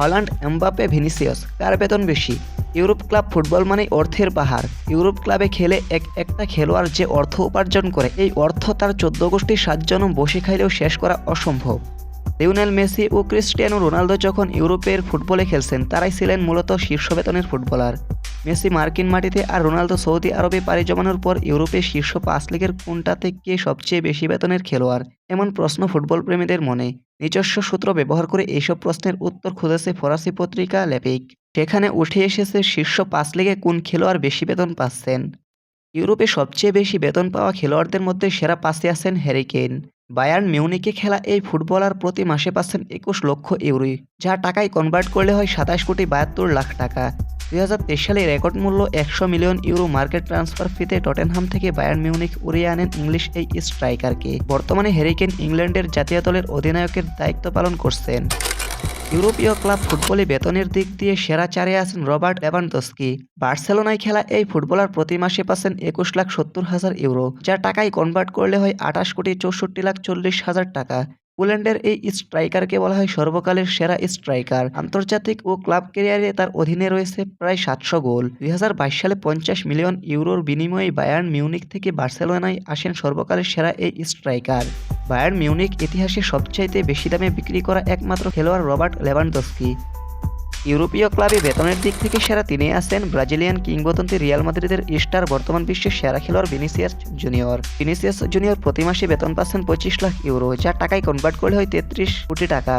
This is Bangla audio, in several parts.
হল্যান্ড এমবাপে ভিনিসিয়াস কার বেতন বেশি। ইউরোপ ক্লাব ফুটবল মানেই অর্থের পাহাড় ইউরোপ ক্লাবে খেলে এক একটা খেলোয়াড় যে অর্থ উপার্জন করে, এই অর্থ তার চোদ্দ গোষ্ঠীর সাতজন বসে খাইলেও শেষ করা অসম্ভব। লিওনেল মেসি ও ক্রিস্টিয়ানো রোনালদো যখন ইউরোপের ফুটবলে খেলছেন, তারাই ছিলেন মূলত শীর্ষ বেতনের ফুটবলার। মেসি মার্কিন মাটিতে আর রোনালদো সৌদি আরবে পাড়ি জমানোর পর ইউরোপে শীর্ষ পাঁচ লিগের কোনটা থেকে সবচেয়ে বেশি বেতনের খেলোয়াড়? এমন প্রশ্ন ফুটবল প্রেমীদের মনে। নিজস্ব সূত্র ব্যবহার করে এইসব প্রশ্নের উত্তর খুঁজেছে ফরাসি পত্রিকা লেপিক। সেখানে উঠে এসেছে শীর্ষ পাঁচ লিগে কোন খেলোয়াড় বেশি বেতন পাচ্ছেন? ইউরোপে সবচেয়ে বেশি বেতন পাওয়া খেলোয়াড়দের মধ্যে সেরা পাশে আছেন হ্যারিকেন বায়ার্ন মিউনিকে খেলা এই ফুটবলার প্রতি মাসে পাচ্ছেন একুশ লক্ষ ইউরোই, যা টাকায় কনভার্ট করলে হয় সাতাশ কোটি বাহাত্তর লাখ টাকা। দুই হাজার তেইশ সালে রেকর্ড মূল্য একশো মিলিয়ন ইউরো মার্কেট ট্রান্সফার ফিতে টটেনহাম থেকে বায়ার্ন মিউনিক উড়িয়ে আনেন ইংলিশ এই স্ট্রাইকারকে। বর্তমানে হ্যারিকেন ইংল্যান্ডের জাতীয় দলের অধিনায়কের দায়িত্ব পালন করছেন। ইউরোপীয় ক্লাব ফুটবলে বেতনের দিক দিয়ে সেরা চারে আছেন রবার্ট লেভানডস্কি। বার্সেলোনায় খেলা এই ফুটবলার প্রতি মাসে পাচ্ছেন একুশ লাখ সত্তর হাজার ইউরো, যা টাকায় কনভার্ট করলে হয় আঠাশ কোটি চৌষট্টি লাখ চল্লিশ হাজার টাকা। পোল্যান্ডের এই স্ট্রাইকারকে বলা হয় সর্বকালের সেরা স্ট্রাইকার। আন্তর্জাতিক ও ক্লাব ক্যারিয়ারে তার অধীনে রয়েছে প্রায় সাতশো গোল। দুই হাজার বাইশ সালে পঞ্চাশ মিলিয়ন ইউরোর বিনিময়ে বায়ার্ন মিউনিক থেকে বার্সেলোনায় আসেন সর্বকালের সেরা এই স্ট্রাইকার। বায়ার্ন মিউনিক ইতিহাসে সবচাইতে বেশি দামে বিক্রি করা একমাত্র খেলোয়াড় রবার্ট লেভানডস্কি। ইউরোপীয় ক্লাবে বেতনের দিক থেকে সেরা তিনি আছেন ব্রাজিলিয়ান কিংবদন্তি রিয়াল মাদ্রিদের স্টার, বর্তমান বিশ্বের সেরা খেলোয়াড় ভিনিসিয়াস জুনিয়র। ভিনিসিয়াস জুনিয়র প্রতি মাসে বেতন পাচ্ছেন পঁচিশ লাখ ইউরো, যা টাকায় কনভার্ট করলে হয় তেত্রিশ কোটি টাকা।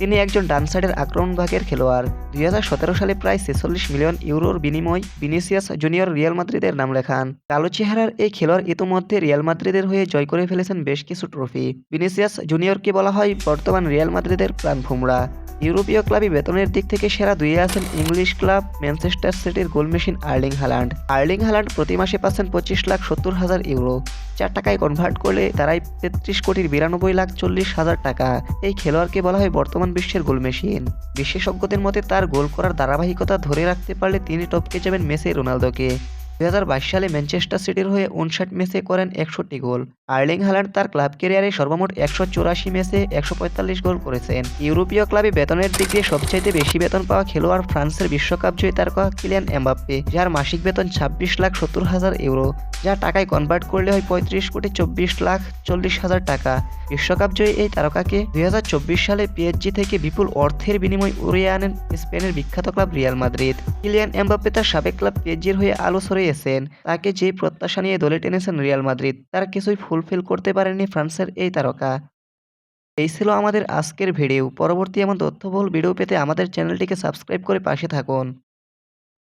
তিনি একজন ডান আক্রমণ ভাগের খেলোয়াড়। দুই হাজার সতেরো সালে প্রায় ছেচল্লিশ মিলিয়ন ইউরোর বিনিময় ভিনিসিয়াস জুনিয়র রিয়াল মাদ্রিদের নাম লেখান। কালো চেহারার এই খেলোয়াড় ইতোমধ্যে রিয়াল মাদ্রিদের হয়ে জয় করে ফেলেছেন বেশ কিছু ট্রফি। ভিনিসিয়াস জুনিয়রকে বলা হয় বর্তমান রিয়াল মাদ্রিদের প্রাণ ভুমরা ইউরোপীয় ক্লাবে বেতনের দিক থেকে সেরা দুইয়ে আছেন ইংলিশ ক্লাব ম্যানচেস্টার সিটির goal machine Erling Haaland. Erling Haaland প্রতি মাসে পাচ্ছেন পঁচিশ লাখ সত্তর হাজার ইউরো। চার টাকায় কনভার্ট করলে তারাই তেত্রিশ কোটির বিরানব্বই লাখ চল্লিশ হাজার টাকা। এই খেলোয়াড়কে বলা হয় বর্তমান বিশ্বের গোল মেশিন। বিশেষজ্ঞদের মতে তার গোল করার ধারাবাহিকতা ধরে রাখতে পারলে তিনি টপকে যাবেন মেসি রোনালদোকে। দুই হাজার বাইশ সালে ম্যানচেস্টার সিটির হয়ে উনষাট ম্যাচে করেন একষট্টি গোল। আর্লিং হালান্ড তার ক্লাব ক্যারিয়ারে সর্বমোট একশো চুরাশি ম্যাচে একশো পঁয়তাল্লিশ গোল করেছেন। ইউরোপীয় ক্লাবে বেতনের দিক দিয়ে সবচাইতে বেশি বেতন পাওয়া খেলোয়াড় ফ্রান্সের বিশ্বকাপ জয়ী তারকা কিলিয়ান এমবাপ্পে, যার মাসিক বেতন ছাব্বিশ লাখ সত্তর হাজার ইউরো, যা টাকায় কনভার্ট করলে হয় পঁয়ত্রিশ কোটি চব্বিশ লাখ চল্লিশ হাজার টাকা। বিশ্বকাপ জয়ী এই তারকাকে দুই হাজার চব্বিশ সালে পিএসজি থেকে বিপুল অর্থের বিনিময় উড়িয়ে আনেন স্পেনের বিখ্যাত club Real Madrid. Kylian Mbappe তার সাবেক ক্লাব পিএসজির হয়ে আলো ছড়িয়েছেন তাকে যে প্রত্যাশা নিয়ে দলে টেনেছেন রিয়াল মাদ্রিদ, তার কিছুই ফুলফিল করতে পারেননি ফ্রান্সের এই তারকা। এই ছিল আমাদের আজকের ভিডিও। পরবর্তী এমন তথ্যবহুল ভিডিও পেতে আমাদের চ্যানেলটিকে সাবস্ক্রাইব করে পাশে থাকুন।